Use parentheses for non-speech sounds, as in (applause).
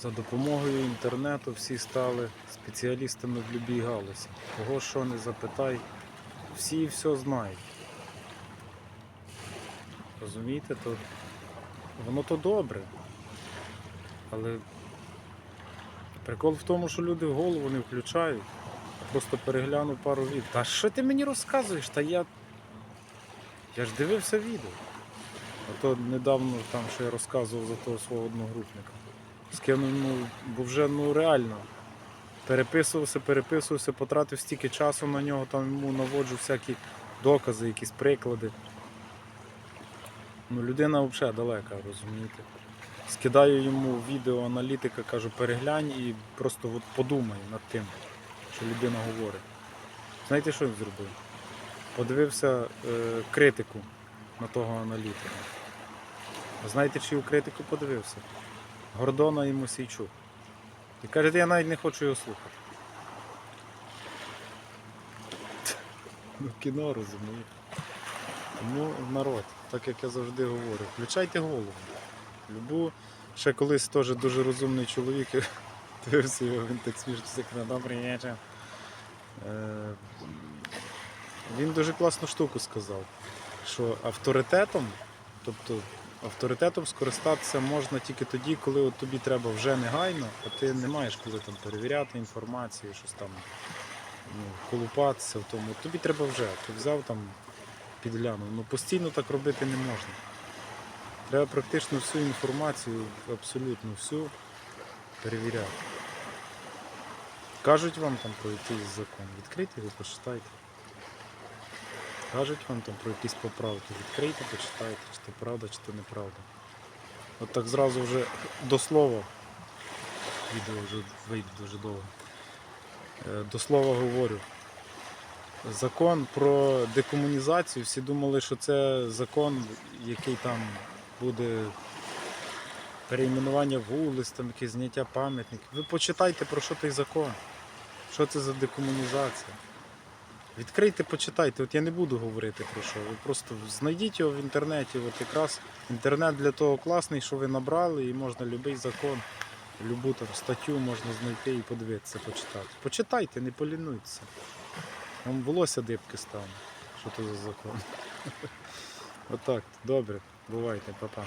За допомогою інтернету всі стали спеціалістами в будь-якій галузі. Кого що не запитай, всі все знають. Розумієте, то воно то добре. Але прикол в тому, що люди голову не включають. Просто переглянув пару відео. Та що ти мені розказуєш? Та я. Я ж дивився відео. А то недавно там, що я розказував за того свого одногрупника. Скинув, ну, бо вже ну реально. Переписувався, переписувався, потратив стільки часу на нього, там йому наводжу всякі докази, якісь приклади. Ну, людина взагалі далека, розумієте. Скидаю йому відео аналітика, кажу, переглянь і просто от подумай над тим, що людина говорить. Знаєте, що він зробив? Подивився е, критику на того аналітика. А знаєте, чию критику подивився? Гордона і Мосійчук. І каже, я навіть не хочу його слухати. Ну, кіно розумієте. Тому народ, так як я завжди говорю, включайте голову. Любу, ще колись теж дуже розумний чоловік, (laughs) дивився його, він так смішно на добрий вечір. Е, Він дуже класну штуку сказав, що авторитетом, тобто авторитетом скористатися можна тільки тоді, коли от тобі треба вже негайно, а ти не маєш коли там перевіряти інформацію, щось там ну, колупатися в тому. Тобі треба вже. Ти взяв там, підглянув. Ну постійно так робити не можна. Треба практично всю інформацію, абсолютно всю перевіряти. Кажуть вам там про якийсь закон. Відкрийте його, почитайте. Кажуть вам там про якісь поправки. Відкрийте, почитайте, чи то правда, чи то неправда. От так зразу вже до слова. Відео вже вийде дуже довго. Е, До слова говорю. Закон про декомунізацію. Всі думали, що це закон, який там буде перейменування вулиць, там якесь зняття пам'ятників. Ви почитайте про що той закон. Що це за декомунізація? Відкрийте, почитайте. От я не буду говорити про що. Ви просто знайдіть його в інтернеті. От якраз інтернет для того класний, що ви набрали, і можна будь-який закон, любу там статтю можна знайти і подивитися, почитати. Почитайте, не полінуйтеся. Вам волосся дибки стане. Що це за закон? (laughs) Отак, добре, бувайте, па-па.